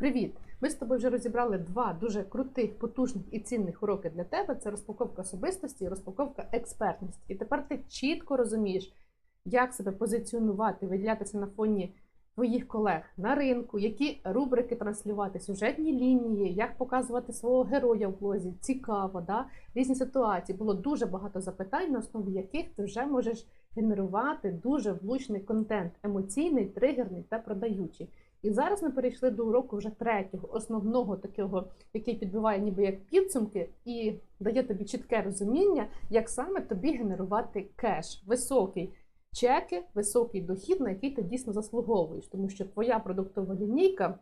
Привіт! Ми з тобою вже розібрали два дуже крутих, потужних і цінних уроки для тебе: це розпаковка особистості і розпаковка експертності. І тепер ти чітко розумієш, як себе позиціонувати, виділятися на фоні твоїх колег на ринку, які рубрики транслювати, сюжетні лінії, як показувати свого героя в блозі. Цікаво, да? різні ситуації. Було дуже багато запитань, на основі яких ти вже можеш генерувати дуже влучний контент, емоційний, тригерний та продаючий. І зараз ми перейшли до уроку вже третього, основного такого, який підбиває ніби як підсумки, і дає тобі чітке розуміння, як саме тобі генерувати кеш, високий чеки, високий дохід, на який ти дійсно заслуговуєш, тому що твоя продуктова лінійка.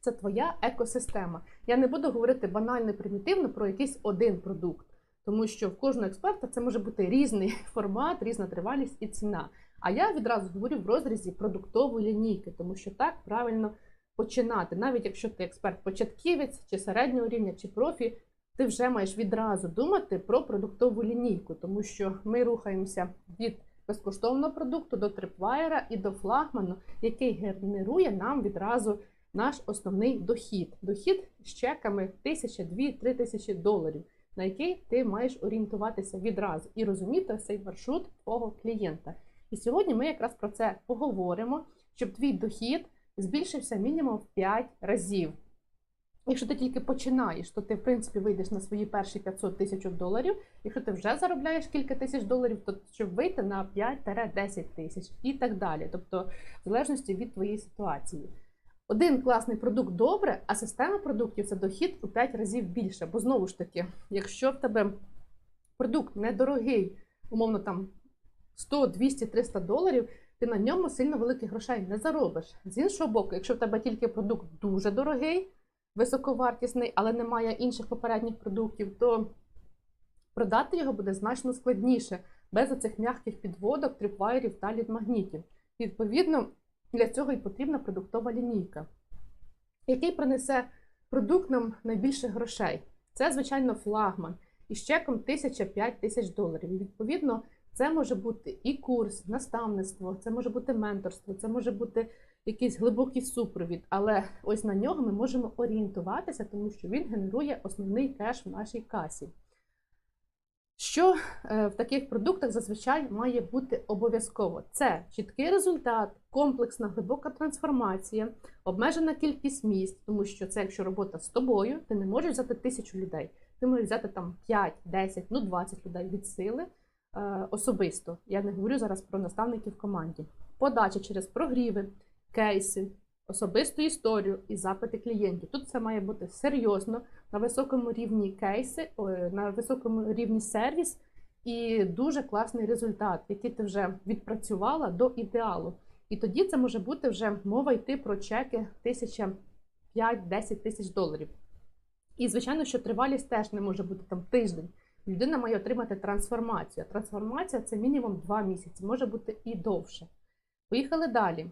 Це твоя екосистема. Я не буду говорити банально примітивно про якийсь один продукт, тому що в кожного експерта це може бути різний формат, різна тривалість і ціна. А я відразу говорю в розрізі продуктової лінійки, тому що так правильно починати. Навіть якщо ти експерт-початківець, чи середнього рівня, чи профі, ти вже маєш відразу думати про продуктову лінійку, тому що ми рухаємося від безкоштовного продукту до трипвайера і до флагману, який генерує нам відразу наш основний дохід. Дохід з чеками 1000, 2, 3 тисячі доларів, на який ти маєш орієнтуватися відразу і розуміти цей маршрут твого клієнта. І сьогодні ми якраз про це поговоримо, щоб твій дохід збільшився мінімум в 5 разів. Якщо ти тільки починаєш, то ти в принципі вийдеш на свої перші 500 тисяч доларів. Якщо ти вже заробляєш кілька тисяч доларів, то щоб вийти на 5-10 тисяч і так далі. Тобто, в залежності від твоєї ситуації. Один класний продукт добре, а система продуктів це дохід у 5 разів більше. Бо знову ж таки, якщо в тебе продукт недорогий, умовно там 100, 200, 300 доларів, ти на ньому сильно великих грошей не заробиш. З іншого боку, якщо в тебе тільки продукт дуже дорогий, високовартісний, але немає інших попередніх продуктів, то продати його буде значно складніше, без оцих м'яких підводок, трипвайерів та лідмагнітів. Відповідно, для цього і потрібна продуктова лінійка, який принесе продукт нам найбільше грошей. Це, звичайно, флагман із чеком 1000-5 тисяч доларів. І відповідно, це може бути і курс, наставництво, це може бути менторство, це може бути якийсь глибокий супровід, але ось на нього ми можемо орієнтуватися, тому що він генерує основний кеш в нашій касі. Що е, в таких продуктах зазвичай має бути обов'язково? Це чіткий результат, комплексна глибока трансформація, обмежена кількість місць, тому що це, якщо робота з тобою, ти не можеш взяти тисячу людей, ти можеш взяти там 5, 10, ну 20 людей від сили особисто. Я не говорю зараз про наставників команді. Подача через прогріви, кейси, особисту історію і запити клієнтів. Тут це має бути серйозно, на високому рівні кейси, на високому рівні сервіс і дуже класний результат, який ти вже відпрацювала до ідеалу. І тоді це може бути вже мова йти про чеки 1005-10 тисяч доларів. І, звичайно, що тривалість теж не може бути там тиждень. Людина має отримати трансформацію. Трансформація це мінімум 2 місяці, може бути і довше. Поїхали далі.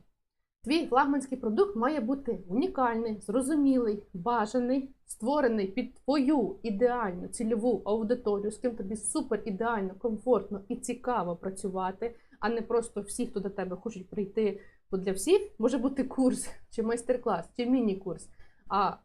Твій флагманський продукт має бути унікальний, зрозумілий, бажаний, створений під твою ідеальну цільову аудиторію, з ким тобі супер ідеально, комфортно і цікаво працювати, а не просто всі, хто до тебе хочуть прийти. Бо для всіх може бути курс, чи майстер-клас, чи міні-курс. А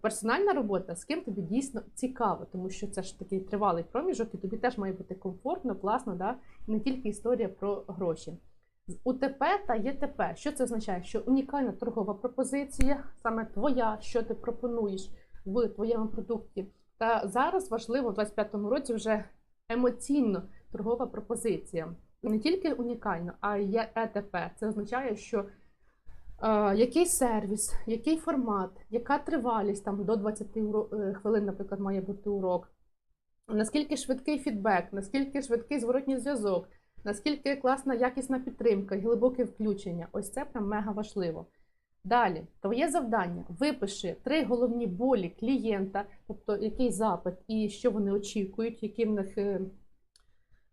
персональна робота з ким тобі дійсно цікаво, тому що це ж такий тривалий проміжок, і тобі теж має бути комфортно, класно, да? не тільки історія про гроші. З УТП та ЄТП. Що це означає? Що унікальна торгова пропозиція, саме твоя, що ти пропонуєш в твоєму продукті. Та зараз важливо в 2025 році вже емоційно торгова пропозиція. Не тільки унікальна, а й ЕТП. Це означає, що який сервіс, який формат, яка тривалість там до 20 хвилин, наприклад, має бути урок. Наскільки швидкий фідбек, наскільки швидкий зворотній зв'язок, наскільки класна якісна підтримка глибоке включення. Ось це прям мега важливо. Далі, твоє завдання: випиши три головні болі клієнта, тобто який запит і що вони очікують, які в них е,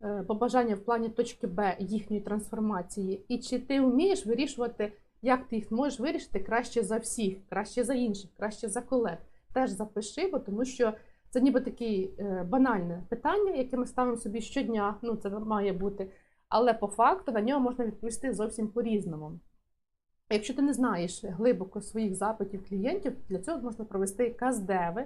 е, побажання в плані точки Б їхньої трансформації, і чи ти вмієш вирішувати, як ти їх можеш вирішити краще за всіх, краще за інших, краще за колег. Теж запиши, бо тому що це ніби таке банальне питання, яке ми ставимо собі щодня. Ну, це має бути, але по факту на нього можна відповісти зовсім по-різному. Якщо ти не знаєш глибоко своїх запитів клієнтів, для цього можна провести каздеви.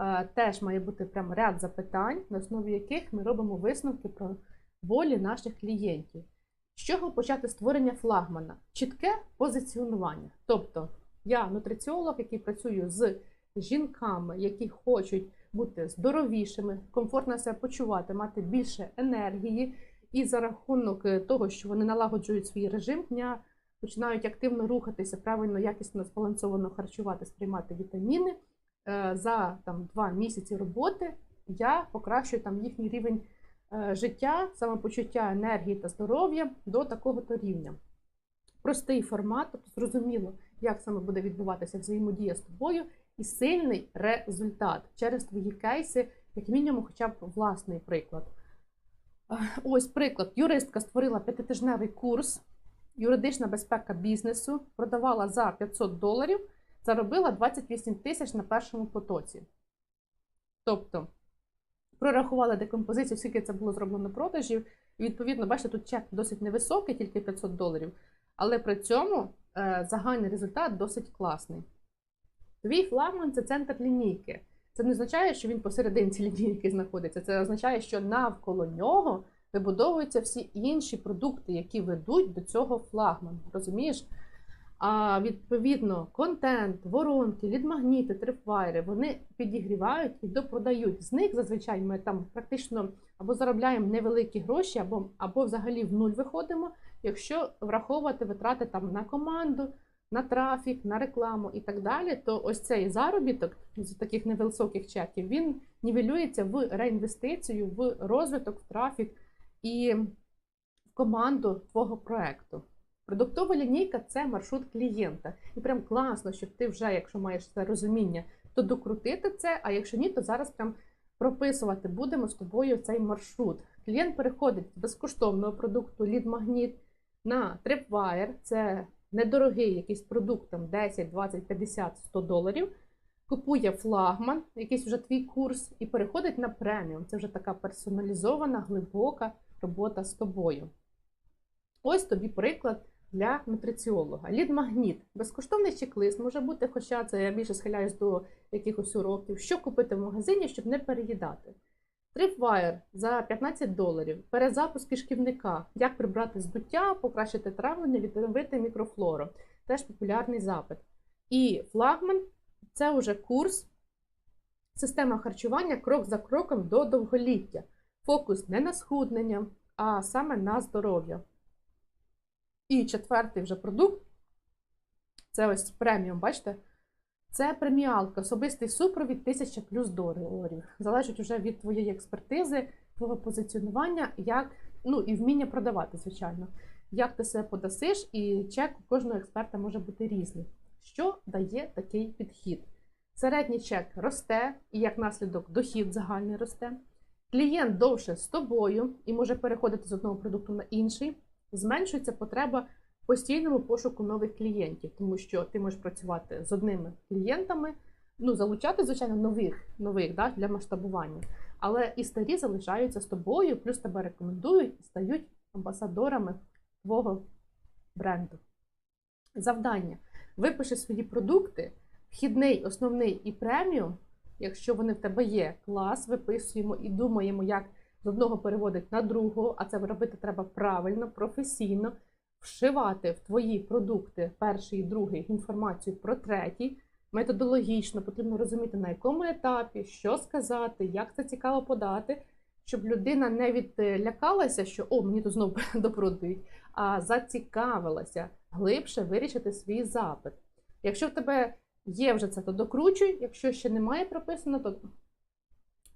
Е, Теж має бути прям ряд запитань, на основі яких ми робимо висновки про болі наших клієнтів. З чого почати створення флагмана? Чітке позиціонування. Тобто я нутриціолог, який працюю з жінками, які хочуть бути здоровішими, комфортно себе почувати, мати більше енергії, і за рахунок е, того, що вони налагоджують свій режим дня, починають активно рухатися, правильно, якісно збалансовано харчувати, сприймати вітаміни. Е, За там два місяці роботи я покращую там їхній рівень життя, самопочуття, енергії та здоров'я до такого то рівня. Простий формат, тобто зрозуміло, як саме буде відбуватися взаємодія з тобою, і сильний результат через твої кейси, як мінімум, хоча б власний приклад. Е, Ось приклад. Юристка створила п'ятитижневий курс юридична безпека бізнесу, продавала за 500 доларів, заробила 28 тисяч на першому потоці. Тобто прорахували декомпозицію, скільки це було зроблено продажів. І відповідно, бачите, тут чек досить невисокий, тільки 500 доларів, але при цьому е, загальний результат досить класний. Твій флагман це центр лінійки. Це не означає, що він посерединці лінійки знаходиться. Це означає, що навколо нього вибудовуються всі інші продукти, які ведуть до цього флагману. Розумієш? А відповідно, контент, воронки, лідмагніти, трипвайри, вони підігрівають і допродають. З них зазвичай ми там практично або заробляємо невеликі гроші, або, або взагалі в нуль виходимо, якщо враховувати витрати там на команду, на трафік, на рекламу і так далі, то ось цей заробіток з таких невисоких чеків він нівелюється в реінвестицію, в розвиток, в трафік і в команду твого проекту. Продуктова лінійка це маршрут клієнта. І прям класно, щоб ти вже, якщо маєш це розуміння, то докрутити це. А якщо ні, то зараз прям прописувати будемо з тобою цей маршрут. Клієнт переходить з безкоштовного продукту лід-магніт на Tripwire, це недорогий якийсь продукт, там 10, 20, 50, 100 доларів. Купує флагман, якийсь вже твій курс, і переходить на преміум. Це вже така персоналізована, глибока робота з тобою. Ось тобі приклад для нутриціолога. Лід-магніт. Безкоштовний чек-лист може бути, хоча це я більше схиляюсь до якихось уроків. Що купити в магазині, щоб не переїдати. Tripwire за 15 доларів. Перезапуск кишківника. Як прибрати здуття, покращити травлення, відновити мікрофлору. Теж популярний запит. І флагман це вже курс, система харчування крок за кроком до довголіття. Фокус не на схуднення, а саме на здоров'я. І четвертий вже продукт це ось преміум, бачите? Це преміалка, особистий супровід 1000 плюс доларів. Залежить вже від твоєї експертизи, твого позиціонування, як, ну і вміння продавати, звичайно. Як ти себе подасиш, і чек у кожного експерта може бути різний. Що дає такий підхід? Середній чек росте, і як наслідок дохід загальний росте. Клієнт довше з тобою і може переходити з одного продукту на інший. Зменшується потреба постійному пошуку нових клієнтів, тому що ти можеш працювати з одними клієнтами, ну залучати, звичайно, нових нових да, для масштабування. Але і старі залишаються з тобою, плюс тебе рекомендують і стають амбасадорами твого бренду. Завдання: випиши свої продукти, вхідний, основний і преміум. Якщо вони в тебе є, клас, виписуємо і думаємо, як з одного переводити на другого, а це робити треба правильно, професійно, вшивати в твої продукти перший і другий інформацію про третій. Методологічно потрібно розуміти, на якому етапі, що сказати, як це цікаво подати, щоб людина не відлякалася, що о, мені тут знову допродають, а зацікавилася глибше вирішити свій запит. Якщо в тебе є вже це, то докручуй. Якщо ще немає прописано, то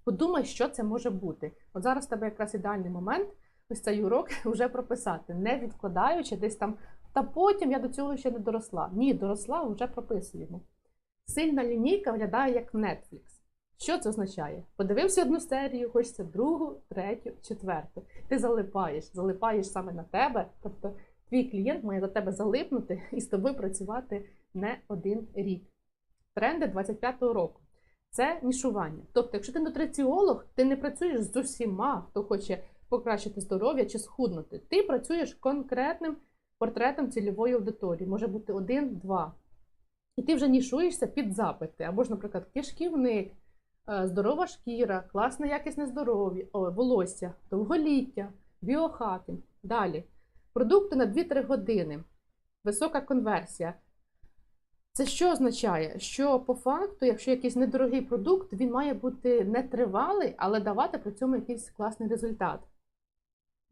подумай, що це може бути. От зараз в тебе якраз ідеальний момент ось цей урок вже прописати, не відкладаючи десь там, та потім я до цього ще не доросла. Ні, доросла, вже прописуємо. Сильна лінійка виглядає як Netflix. Що це означає? Подивився одну серію, хочеться другу, третю, четверту. Ти залипаєш, залипаєш саме на тебе. Тобто твій клієнт має за тебе залипнути і з тобою працювати не один рік. Тренди 25-го року це нішування. Тобто, якщо ти нутриціолог, ти не працюєш з усіма, хто хоче покращити здоров'я чи схуднути. Ти працюєш конкретним портретом цільової аудиторії. Може бути один, два. І ти вже нішуєшся під запити. Або ж, наприклад, кишківник, е, здорова шкіра, класне якісне здоров'я, волосся, довголіття, біохакінг. Далі. Продукти на 2-3 години, висока конверсія. Це що означає? Що по факту, якщо якийсь недорогий продукт, він має бути нетривалий, але давати при цьому якийсь класний результат.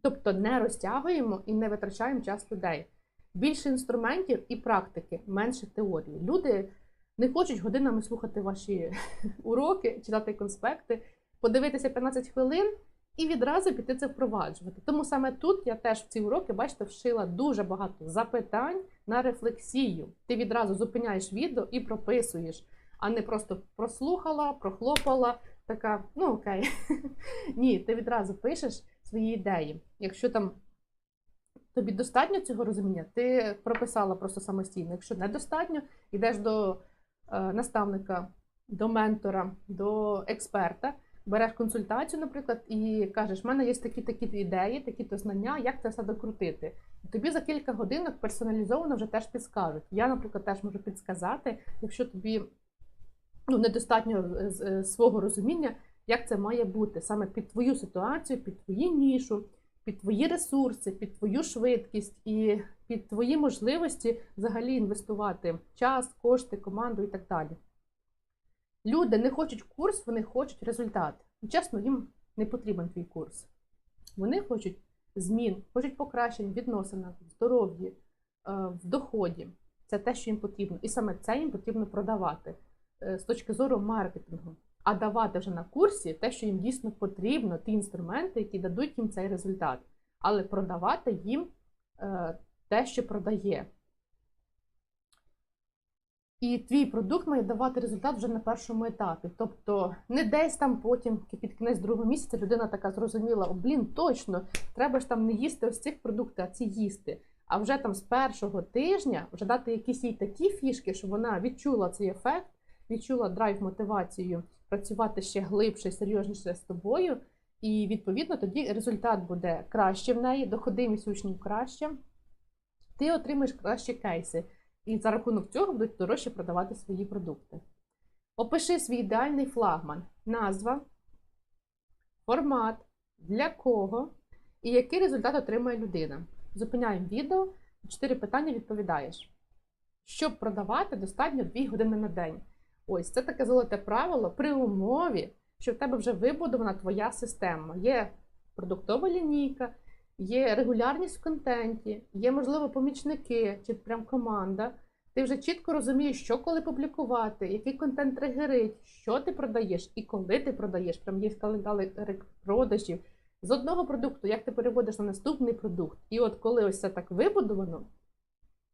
Тобто не розтягуємо і не витрачаємо час людей. Більше інструментів і практики, менше теорії. Люди не хочуть годинами слухати ваші уроки, читати конспекти, подивитися 15 хвилин і відразу піти це впроваджувати. Тому саме тут я теж в ці уроки, бачите, вшила дуже багато запитань на рефлексію. Ти відразу зупиняєш відео і прописуєш, а не просто прослухала, прохлопала, така, ну окей. Ні, ти відразу пишеш свої ідеї. Якщо там тобі достатньо цього розуміння, ти прописала просто самостійно. Якщо недостатньо, йдеш до е, наставника, до ментора, до експерта, береш консультацію, наприклад, і кажеш, в мене є такі-такі ідеї, такі-то знання, як це все докрутити. Тобі за кілька годинок персоналізовано вже теж підскажуть. Я, наприклад, теж можу підсказати, якщо тобі ну, недостатньо е, е, свого розуміння, як це має бути саме під твою ситуацію, під твою нішу, під твої ресурси, під твою швидкість і під твої можливості взагалі інвестувати час, кошти, команду і так далі. Люди не хочуть курс, вони хочуть результат. Чесно, їм не потрібен твій курс. Вони хочуть змін, хочуть покращень в відносинах, в здоров'ї, е, в доході. Це те, що їм потрібно. І саме це їм потрібно продавати е, з точки зору маркетингу. А давати вже на курсі те, що їм дійсно потрібно, ті інструменти, які дадуть їм цей результат. Але продавати їм е, те, що продає. І твій продукт має давати результат вже на першому етапі. Тобто не десь там потім під кінець другого місяця людина така зрозуміла: о, блін, точно, треба ж там не їсти ось цих продуктів, а ці їсти. А вже там з першого тижня вже дати якісь їй такі фішки, щоб вона відчула цей ефект, відчула драйв, мотивацію працювати ще глибше, серйозніше з тобою. І відповідно тоді результат буде краще в неї, доходимість учнів краще. Ти отримаєш кращі кейси. І за рахунок цього будуть дорожче продавати свої продукти. Опиши свій ідеальний флагман, назва, формат, для кого і який результат отримає людина. Зупиняємо відео, чотири питання відповідаєш. Щоб продавати, достатньо 2 години на день. Ось це таке золоте правило при умові, що в тебе вже вибудована твоя система. Є продуктова лінійка, є регулярність в контенті, є, можливо, помічники чи прям команда. Ти вже чітко розумієш, що коли публікувати, який контент тригерить, що ти продаєш і коли ти продаєш. Прям є календар продажів з одного продукту, як ти переводиш на наступний продукт. І от коли ось це так вибудовано,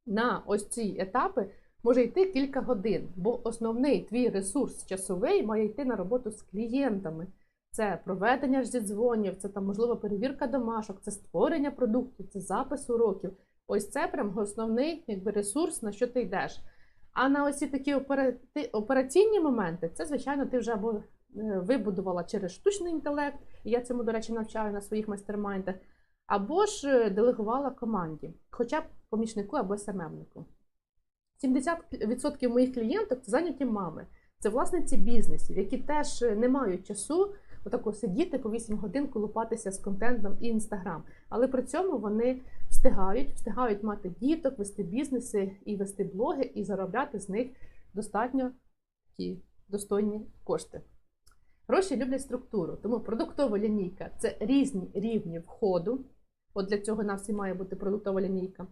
на ось ці етапи може йти кілька годин, бо основний твій ресурс часовий має йти на роботу з клієнтами. Це проведення ж зідзвонів, це там можливо перевірка домашок, це створення продуктів, це запис уроків. Ось це прям основний якби, ресурс, на що ти йдеш. А на ось такі операційні моменти, це, звичайно, ти вже або е, вибудувала через штучний інтелект, і я цьому, до речі, навчаю на своїх майстермайндах, або ж е, делегувала команді, хоча б помічнику або СММнику. 70% моїх клієнток це зайняті мами. Це власниці бізнесів, які теж е, не мають часу отако сидіти по 8 годин, колупатися з контентом і інстаграм. Але при цьому вони встигають, встигають мати діток, вести бізнеси і вести блоги, і заробляти з них достатньо такі достойні кошти. Гроші люблять структуру, тому продуктова лінійка це різні рівні входу. От для цього на всі має бути продуктова лінійка.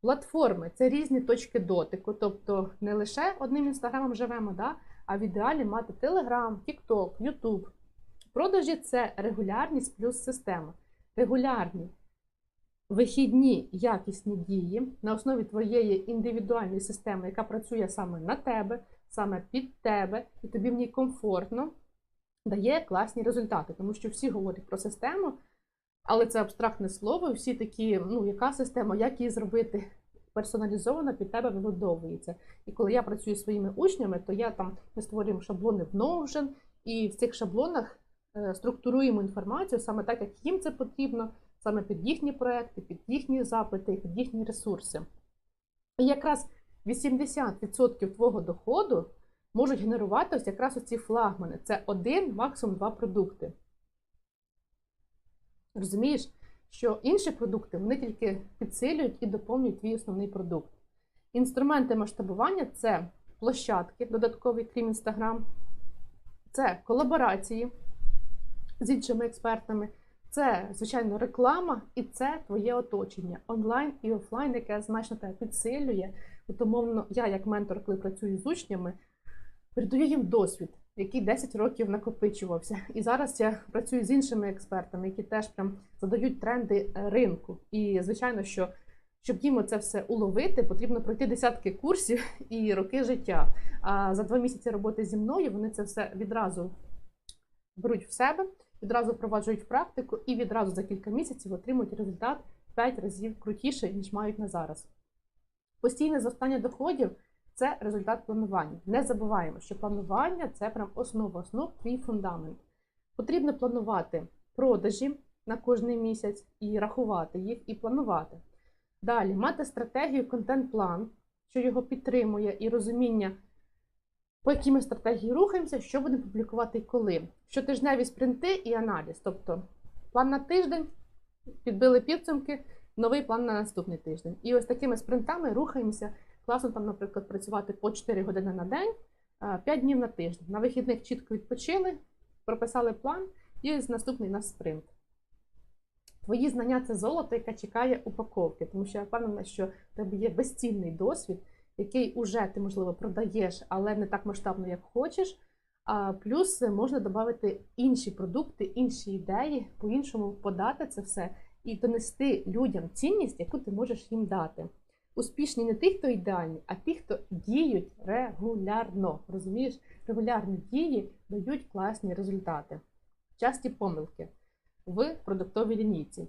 Платформи це різні точки дотику, тобто не лише одним інстаграмом живемо, да? а в ідеалі мати Telegram, TikTok, YouTube. Продажі це регулярність плюс система. Регулярні вихідні якісні дії на основі твоєї індивідуальної системи, яка працює саме на тебе, саме під тебе, і тобі в ній комфортно, дає класні результати. Тому що всі говорять про систему, але це абстрактне слово, всі такі, ну, яка система, як її зробити персоналізовано під тебе вибудовується. І коли я працюю зі своїми учнями, то я там ми створюємо шаблони в Notion, і в цих шаблонах структуруємо інформацію саме так, як їм це потрібно, саме під їхні проекти, під їхні запити, під їхні ресурси. І якраз 80% твого доходу можуть генерувати ось якраз оці флагмани. Це один, максимум два продукти. Розумієш, що інші продукти вони тільки підсилюють і доповнюють твій основний продукт. Інструменти масштабування це площадки додаткові, крім Instagram, це колаборації з іншими експертами, це, звичайно, реклама і це твоє оточення онлайн і офлайн, яке значно тебе підсилює. От, умовно, я, як ментор, коли працюю з учнями, передаю їм досвід, який 10 років накопичувався. І зараз я працюю з іншими експертами, які теж прям задають тренди е, ринку. І звичайно, що щоб їм це все уловити, потрібно пройти десятки курсів і роки життя. А за два місяці роботи зі мною вони це все відразу беруть в себе, відразу впроваджують практику і відразу за кілька місяців отримують результат 5 разів крутіший, ніж мають на зараз. Постійне зростання доходів це результат планування. Не забуваємо, що планування це прям основа основ, твій фундамент. Потрібно планувати продажі на кожний місяць і рахувати їх, і планувати. Далі мати стратегію, контент-план, що його підтримує, і розуміння, по якій ми стратегії рухаємося, що будемо публікувати і коли. Щотижневі спринти і аналіз. Тобто план на тиждень, підбили підсумки, новий план на наступний тиждень. І ось такими спринтами рухаємося. Класно там, наприклад, працювати по 4 години на день, 5 днів на тиждень. На вихідних чітко відпочили, прописали план і ось наступний наш спринт. Твої знання це золото, яке чекає упаковки, тому що я впевнена, що в тебе є безцінний досвід, який уже ти, можливо, продаєш, але не так масштабно, як хочеш. А плюс можна додати інші продукти, інші ідеї, по-іншому подати це все і донести людям цінність, яку ти можеш їм дати. Успішні не ті, хто ідеальні, а ті, хто діють регулярно. Розумієш, регулярні дії дають класні результати. Часті помилки в продуктовій лінійці.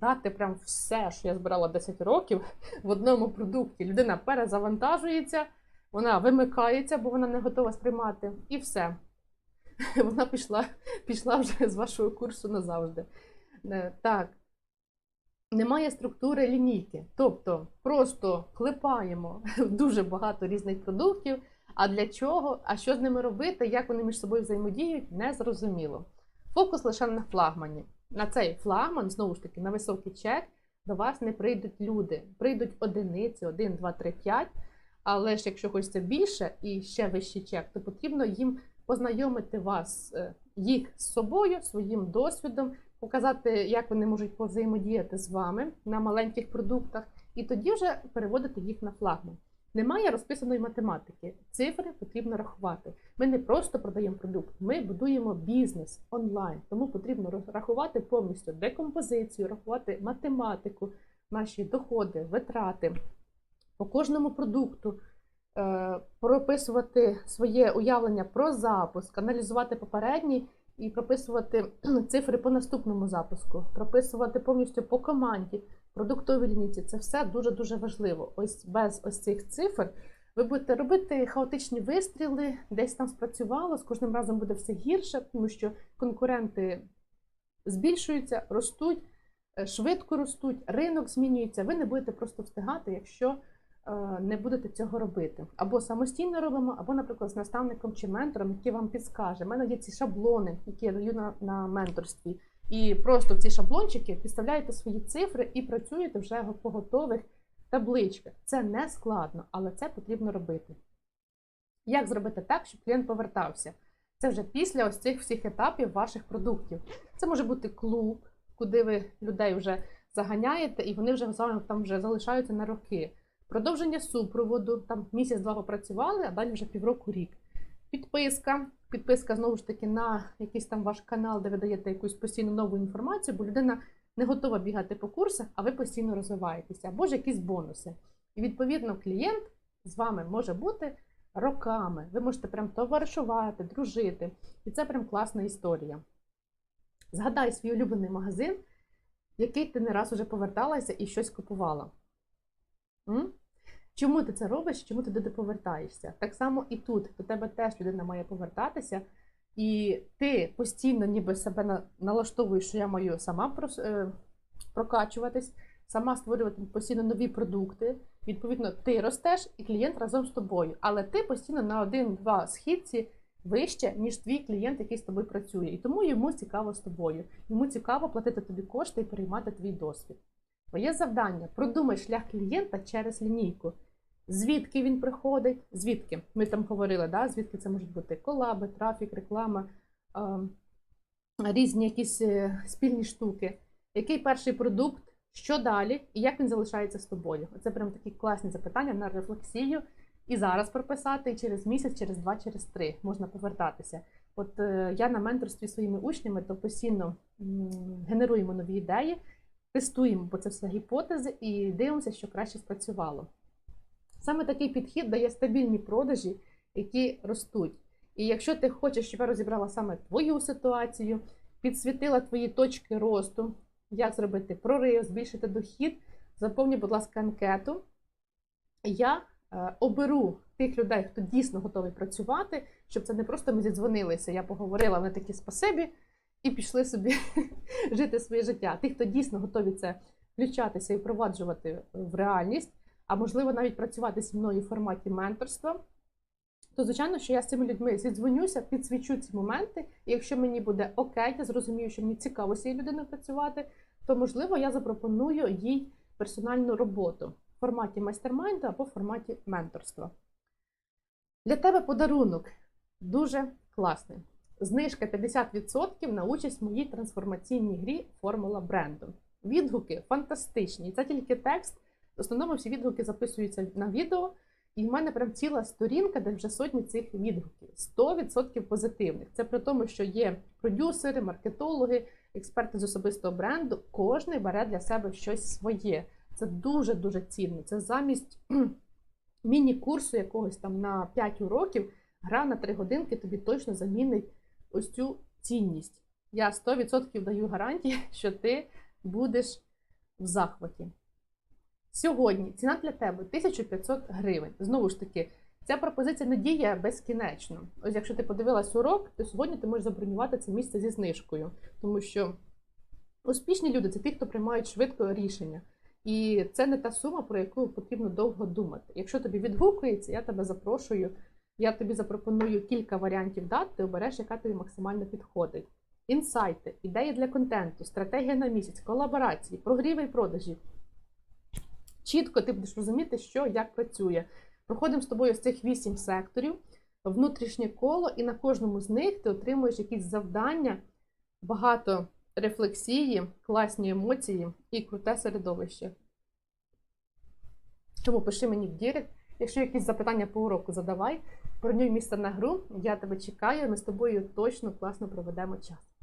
Дати прям все, що я збирала 10 років в одному продукті. Людина перезавантажується, вона вимикається, бо вона не готова сприймати, і все. Вона пішла, пішла вже з вашого курсу назавжди. Е, Так. Немає структури лінійки. Тобто просто клепаємо дуже багато різних продуктів. А для чого? А що з ними робити, як вони між собою взаємодіють, не зрозуміло. Фокус лише на флагмані. На цей флагман, знову ж таки, на високий чек до вас не прийдуть люди. Прийдуть одиниці, 1, 2, 3, 5. Але ж якщо хочеться більше і ще вищий чек, то потрібно їм познайомити вас, е, їх з собою, своїм досвідом, показати, як вони можуть повзаємодіяти з вами на маленьких продуктах, і тоді вже переводити їх на флагман. Немає розписаної математики. Цифри потрібно рахувати. Ми не просто продаємо продукт, ми будуємо бізнес онлайн. Тому потрібно рахувати повністю декомпозицію, рахувати математику, наші доходи, витрати по кожному продукту, е, прописувати своє уявлення про запуск, аналізувати попередній і прописувати цифри по наступному запуску, прописувати повністю по команді, продуктовій лінійці. Це все дуже-дуже важливо. Ось без ось цих цифр ви будете робити хаотичні вистріли, десь там спрацювало, з кожним разом буде все гірше, тому що конкуренти збільшуються, ростуть, е, швидко ростуть, ринок змінюється. Ви не будете просто встигати, якщо е, не будете цього робити. Або самостійно робимо, або, наприклад, з наставником чи ментором, який вам підскаже. У мене є ці шаблони, які я даю на, на менторстві. І просто в ці шаблончики підставляєте свої цифри і працюєте вже по готових табличках. Це не складно, але це потрібно робити. Як зробити так, щоб клієнт повертався? Це вже після ось цих всіх етапів ваших продуктів. Це може бути клуб, куди ви людей вже заганяєте, і вони вже з вами там вже залишаються на роки. Продовження супроводу, там місяць-два попрацювали, а далі вже півроку рік. Підписка. Підписка знову ж таки на якийсь там ваш канал, де ви даєте якусь постійну нову інформацію, бо людина не готова бігати по курсах, а ви постійно розвиваєтеся, або ж якісь бонуси. І відповідно клієнт з вами може бути роками. Ви можете прям товаришувати, дружити. І це прям класна історія. Згадай свій улюблений магазин, який ти не раз уже поверталася і щось купувала. М? Чому ти це робиш? Чому ти туди повертаєшся? Так само і тут до тебе теж людина має повертатися і ти постійно ніби себе налаштовуєш, що я маю сама е, прокачуватись, сама створювати постійно нові продукти. Відповідно, ти ростеш і клієнт разом з тобою. Але ти постійно на один-два східці вище, ніж твій клієнт, який з тобою працює. І тому йому цікаво з тобою. Йому цікаво платити тобі кошти і переймати твій досвід. Твоє завдання продумай шлях клієнта через лінійку. Звідки він приходить? Звідки? Ми там говорили, да? звідки це можуть бути колаби, трафік, реклама, ем, різні якісь е, спільні штуки. Який перший продукт, що далі, і як він залишається з тобою? Це прям такі класні запитання на рефлексію. І зараз прописати, і через місяць, через два, через три можна повертатися. От е, я на менторстві своїми учнями то постійно генеруємо нові ідеї, тестуємо, бо це все гіпотези, і дивимося, що краще спрацювало. Саме такий підхід дає стабільні продажі, які ростуть. І якщо ти хочеш, щоб я розібрала саме твою ситуацію, підсвітила твої точки росту, як зробити прорив, збільшити дохід, заповні, будь ласка, анкету. Я е, оберу тих людей, хто дійсно готовий працювати, щоб це не просто ми зідзвонилися, я поговорила, вони такі спасибі, і пішли собі жити своє життя. Тих, хто дійсно готові це включатися і впроваджувати в реальність, а можливо навіть працювати зі мною в форматі менторства. То, звичайно, що я з цими людьми зідзвонюся, підсвічу ці моменти, і якщо мені буде окей, я зрозумію, що мені цікаво з цією людиною працювати, то можливо я запропоную їй персональну роботу в форматі майстермайнду або в форматі менторства. Для тебе подарунок дуже класний. Знижка 50% на участь в моїй трансформаційній грі Формула бренду. Відгуки фантастичні. Це тільки текст. В основному всі відгуки записуються на відео. І в мене прям ціла сторінка, де вже сотні цих відгуків. 100% позитивних. Це при тому, що є продюсери, маркетологи, експерти з особистого бренду. Кожний бере для себе щось своє. Це дуже-дуже цінно. Це замість міні-курсу якогось там на 5 уроків, гра на 3 годинки тобі точно замінить ось цю цінність. Я 100% даю гарантії, що ти будеш в захваті. Сьогодні ціна для тебе 1500 гривень. Знову ж таки, ця пропозиція не діє безкінечно. Ось якщо ти подивилась урок, то сьогодні ти можеш забронювати це місце зі знижкою, тому що успішні люди це ті, хто приймають швидко рішення. І це не та сума, про яку потрібно довго думати. Якщо тобі відгукується, я тебе запрошую. Я тобі запропоную кілька варіантів дат, ти обереш, яка тобі максимально підходить. Інсайти, ідеї для контенту, стратегія на місяць, колаборації, прогріви і продажі. Чітко ти будеш розуміти, що як працює. Проходимо з тобою з цих вісім секторів, внутрішнє коло, і на кожному з них ти отримуєш якісь завдання, багато рефлексії, класні емоції і круте середовище. Тому пиши мені в Дірект. Якщо якісь запитання по уроку задавай, бронюй місце на гру. Я тебе чекаю. Ми з тобою точно класно проведемо час.